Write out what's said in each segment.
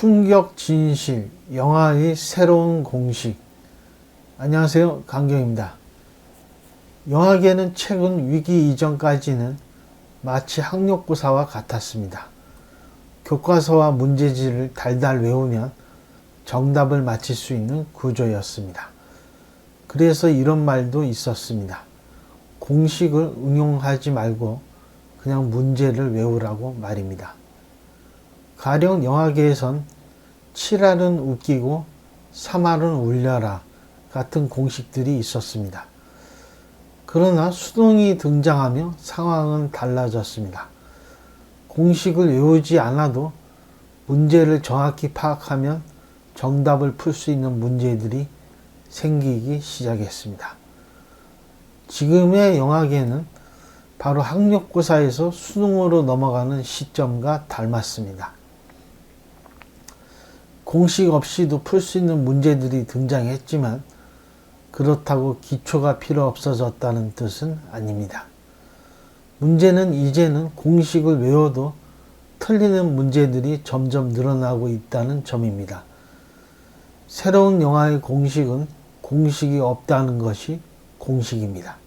충격 진실, 영화의 새로운 공식. 안녕하세요. 강경입니다. 영화계는 최근 위기 이전까지는 마치 학력고사와 같았습니다. 교과서와 문제지를 달달 외우면 정답을 맞힐 수 있는 구조였습니다. 그래서 이런 말도 있었습니다. 공식을 응용하지 말고 그냥 문제를 외우라고 말입니다. 가령 영화계에선 7할은 웃기고 3할은 울려라 같은 공식들이 있었습니다. 그러나 수동이 등장하며 상황은 달라졌습니다. 공식을 외우지 않아도 문제를 정확히 파악하면 정답을 풀 수 있는 문제들이 생기기 시작했습니다. 지금의 영화계는 바로 학력고사에서 수능으로 넘어가는 시점과 닮았습니다. 공식 없이도 풀 수 있는 문제들이 등장했지만 그렇다고 기초가 필요 없어졌다는 뜻은 아닙니다. 문제는 이제는 공식을 외워도 틀리는 문제들이 점점 늘어나고 있다는 점입니다. 새로운 영화의 공식은 공식이 없다는 것이 공식입니다.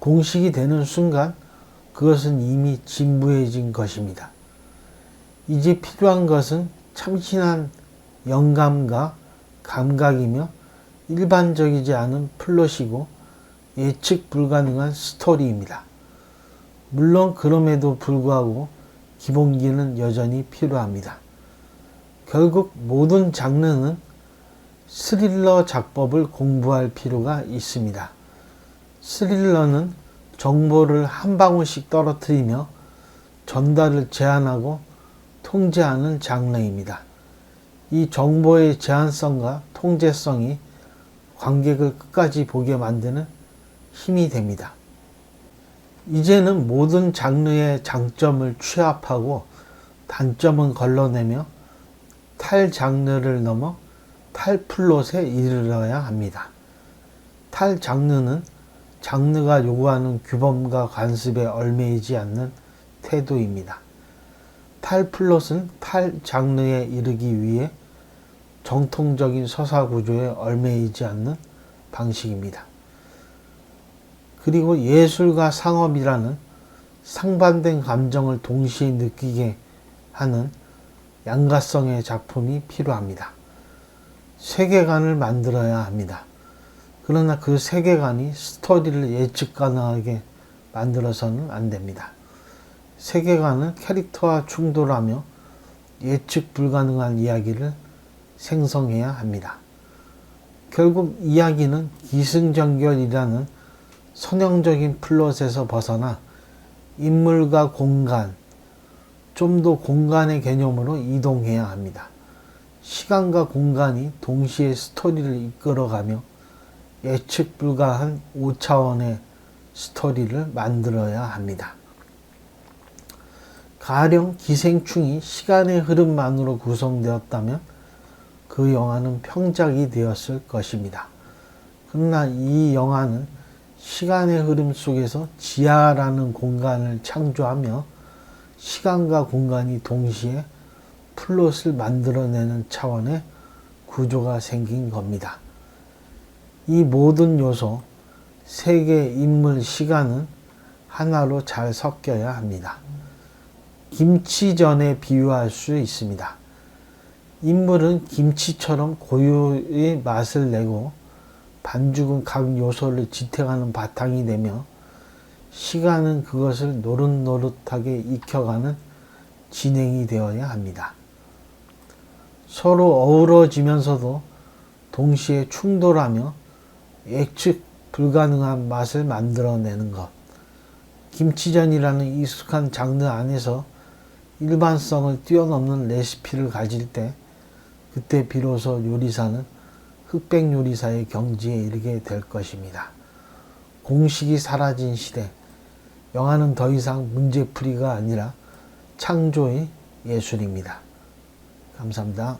공식이 되는 순간 그것은 이미 진부해진 것입니다. 이제 필요한 것은 참신한 영감과 감각이며 일반적이지 않은 플롯이고 예측 불가능한 스토리입니다. 물론 그럼에도 불구하고 기본기는 여전히 필요합니다. 결국 모든 장르는 스릴러 작법을 공부할 필요가 있습니다. 스릴러는 정보를 한 방울씩 떨어뜨리며 전달을 제한하고 통제하는 장르입니다. 이 정보의 제한성과 통제성이 관객을 끝까지 보게 만드는 힘이 됩니다. 이제는 모든 장르의 장점을 취합하고 단점은 걸러내며 탈 장르를 넘어 탈 플롯에 이르러야 합니다. 탈 장르는 장르가 요구하는 규범과 관습에 얽매이지 않는 태도입니다. 탈 플롯은 탈 장르에 이르기 위해 정통적인 서사 구조에 얽매이지 않는 방식입니다. 그리고 예술과 상업이라는 상반된 감정을 동시에 느끼게 하는 양가성의 작품이 필요합니다. 세계관을 만들어야 합니다. 그러나 그 세계관이 스토리를 예측 가능하게 만들어서는 안 됩니다. 세계관은 캐릭터와 충돌하며 예측 불가능한 이야기를 생성해야 합니다. 결국 이야기는 기승전결이라는 선형적인 플롯에서 벗어나 인물과 공간, 좀 더 공간의 개념으로 이동해야 합니다. 시간과 공간이 동시에 스토리를 이끌어가며 예측 불가한 5차원의 스토리를 만들어야 합니다. 가령 기생충이 시간의 흐름만으로 구성되었다면 그 영화는 평작이 되었을 것입니다. 그러나 이 영화는 시간의 흐름 속에서 지하라는 공간을 창조하며 시간과 공간이 동시에 플롯을 만들어내는 차원의 구조가 생긴 겁니다. 이 모든 요소, 세계, 인물, 시간은 하나로 잘 섞여야 합니다. 김치전에 비유할 수 있습니다. 인물은 김치처럼 고유의 맛을 내고 반죽은 각 요소를 지탱하는 바탕이 되며 시간은 그것을 노릇노릇하게 익혀가는 진행이 되어야 합니다. 서로 어우러지면서도 동시에 충돌하며 예측 불가능한 맛을 만들어내는 것. 김치전이라는 익숙한 장르 안에서 일반성을 뛰어넘는 레시피를 가질 때 그때 비로소 요리사는 흑백 요리사의 경지에 이르게 될 것입니다. 공식이 사라진 시대, 영화는 더 이상 문제풀이가 아니라 창조의 예술입니다. 감사합니다.